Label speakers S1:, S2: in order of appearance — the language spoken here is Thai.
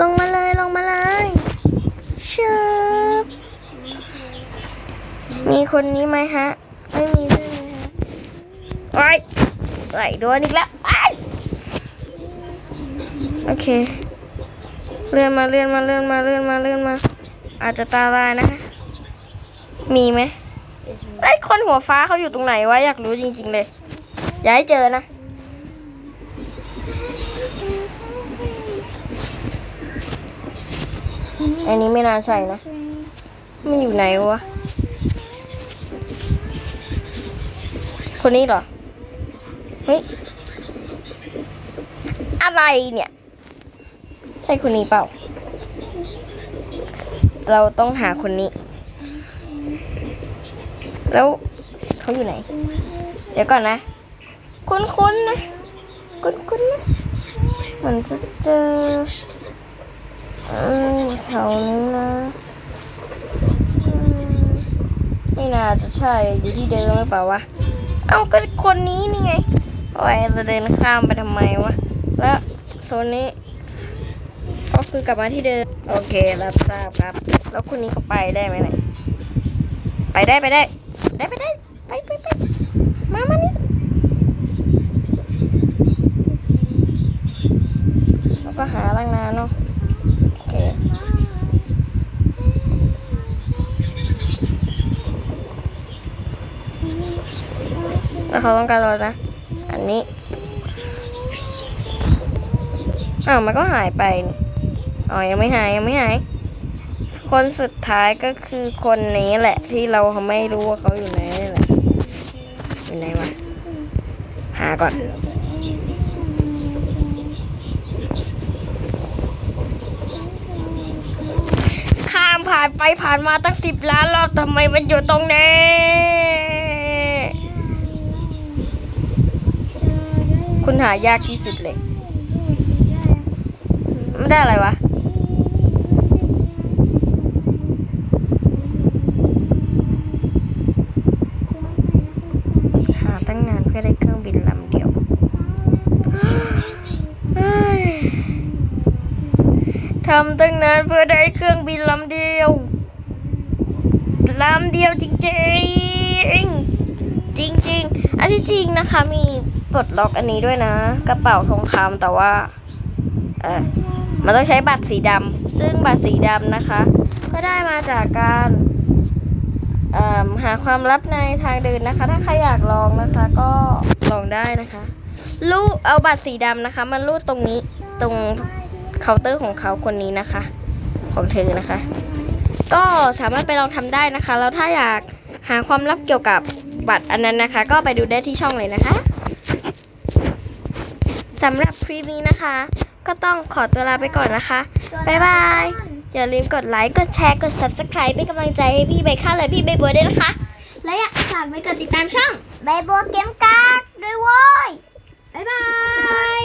S1: ลงมาเลยลงมาเลยชึบมีคนนี้ไหมฮะ ไม่มีใช่ไหมฮะไอ้ไหลโดนอีกแล้วไอ้โอเค เลื่อนมาเลื่อนมาเลื่อนมาเลื่อนมาเลื่อนมา อาจจะตาลายนะคะ มีไหมไอ้คนหัวฟ้าเขาอยู่ตรงไหนวะอยากรู้จริง ๆ เลย อย่าให้เจอนะ อันนี้ไม่น่าใช่นะ มันอยู่ไหนวะ คนนี้เหรอ เฮ้ย อะไรเนี่ย ใช่คนนี้เปล่า เราต้องหาคนนี้ แล้วเขาอยู่ไหน เดี๋ยวก่อนนะ คุ้นๆนะ คุ้นๆนะเหมือนจะเจอ อืมแถวนี้นะไม่น่าจะใช่อยู่ที่เดิมหรือเปล่าวะ เอ้าก็คนนี้นี่ไงโอ้ยจะเดินข้ามไปทำไมวะ แล้วโซนนี้ก็คือกลับมาที่เดิม โอเครับทราบครับ แล้วคนนี้เขาไปได้ไหมเนี่ยไปได้ไปได้ ได้ไปได้ไปไปไปมามานี่แล้วก็หาตั้งนาเนาะ โอเค แล้วเขาต้องการอะไรนะ อันนี้อ้าวมันก็หายไปอ๋อยังไม่หายยังไม่หาย คนสุดท้ายก็คือคนนี้แหละ ที่เราไม่รู้ว่าเขาอยู่ไหนนี่แหละอยู่ไหนวะหาก่อนข้ามผ่านไปผ่านมาตั้งสิบล้านรอบทำไมมันอยู่ตรงนี้ คุณหายากที่สุดเลย ไม่ได้อะไรวะ หาตั้งนานเพื่อได้เครื่องบินลำเดียวเฮ้ยทำตั้งนานเพื่อได้เครื่องบินลำเดียว ลำเดียวจริงๆ จริงๆอันที่จริงนะคะมี ปลดล็อกอันนี้ด้วยนะ กระเป๋าทองคำแต่ว่าเออมันต้องใช้บัตรสีดำซึ่งบัตรสีดำนะคะ ก็ได้มาจากการเอิ่มหาความลับในทางเดินนะคะ ถ้าใครอยากลองนะคะ ก็ลองได้นะคะลูดเอาบัตรสีดำนะคะมาลูดตรงนี้ตรงเคาน์เตอร์ของเขาคนนี้นะคะ ของเธอนะคะ ก็สามารถไปลองทำได้นะคะ แล้วถ้าอยากหาความลับเกี่ยวกับบัตรอันนั้นนะคะ ก็ไปดูได้ที่ช่องเลยนะคะ สำหรับคลิปนี้นะคะ ก็ต้องขอตัวลาไปก่อนนะคะ บ๊ายบาย อย่าลืมกดไลค์ กดแชร์ กด subscribe เป็นกำลังใจให้พี่ใบข้าวและพี่ใบบัวด้วยนะคะ
S2: และอยากฝากไปกดติดตามช่อง
S1: ใบบัวเกมการ์ดด้วยโว้ย
S2: บ๊ายบาย